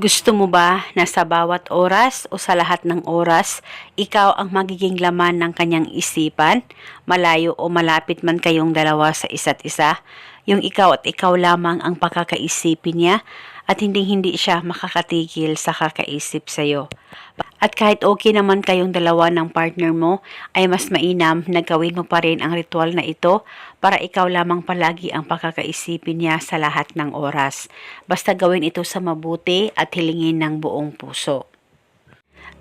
Gusto mo ba na sa bawat oras o sa lahat ng oras, ikaw ang magiging laman ng kanyang isipan, malayo o malapit man kayong dalawa sa isa't isa, yung ikaw at ikaw lamang ang pakakaisipin niya at hindi-hindi siya makakatigil sa kakaisip sa'yo. At kahit okay naman kayong dalawa ng partner mo, ay mas mainam na gawin mo pa rin ang ritual na ito para ikaw lamang palagi ang pakakaisipin niya sa lahat ng oras. Basta gawin ito sa mabuti at hilingin ng buong puso.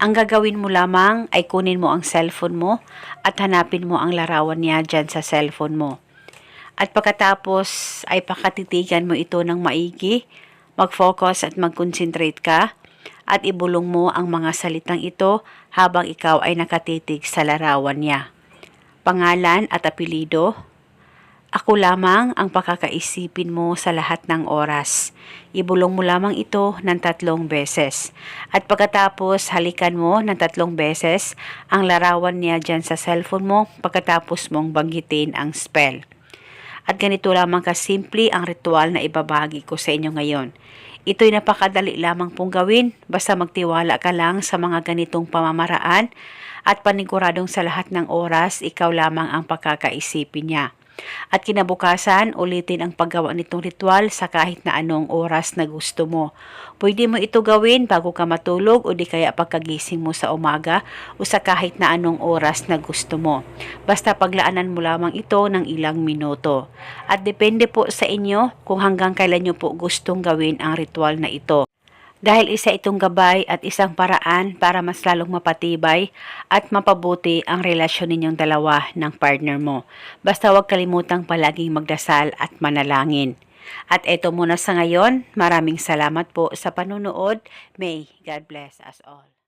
Ang gagawin mo lamang ay kunin mo ang cellphone mo at hanapin mo ang larawan niya dyan sa cellphone mo. At pagkatapos ay pakatitigan mo ito ng maigi, mag-focus at mag-concentrate ka at ibulong mo ang mga salitang ito habang ikaw ay nakatitig sa larawan niya. Pangalan at apelido, ako lamang ang pakakaisipin mo sa lahat ng oras. Ibulong mo lamang ito ng tatlong beses. At pagkatapos halikan mo ng tatlong beses ang larawan niya dyan sa cellphone mo pagkatapos mong banggitin ang spell. At ganito lamang kasimple ang ritual na ibabahagi ko sa inyo ngayon. Ito'y napakadali lamang pong gawin, basta magtiwala ka lang sa mga ganitong pamamaraan at paniguradong sa lahat ng oras, ikaw lamang ang pagkakaisipin niya. At kinabukasan, ulitin ang paggawa nitong ritual sa kahit na anong oras na gusto mo. Pwede mo ito gawin bago ka matulog o di kaya pagkagising mo sa umaga o sa kahit na anong oras na gusto mo. Basta paglaanan mo lamang ito ng ilang minuto. At depende po sa inyo kung hanggang kailan nyo po gustong gawin ang ritual na ito dahil isa itong gabay at isang paraan para mas lalong mapatibay at mapabuti ang relasyon ninyong dalawa ng partner mo. Basta huwag kalimutang palaging magdasal at manalangin. At eto muna sa ngayon, maraming salamat po sa panunood. May God bless us all.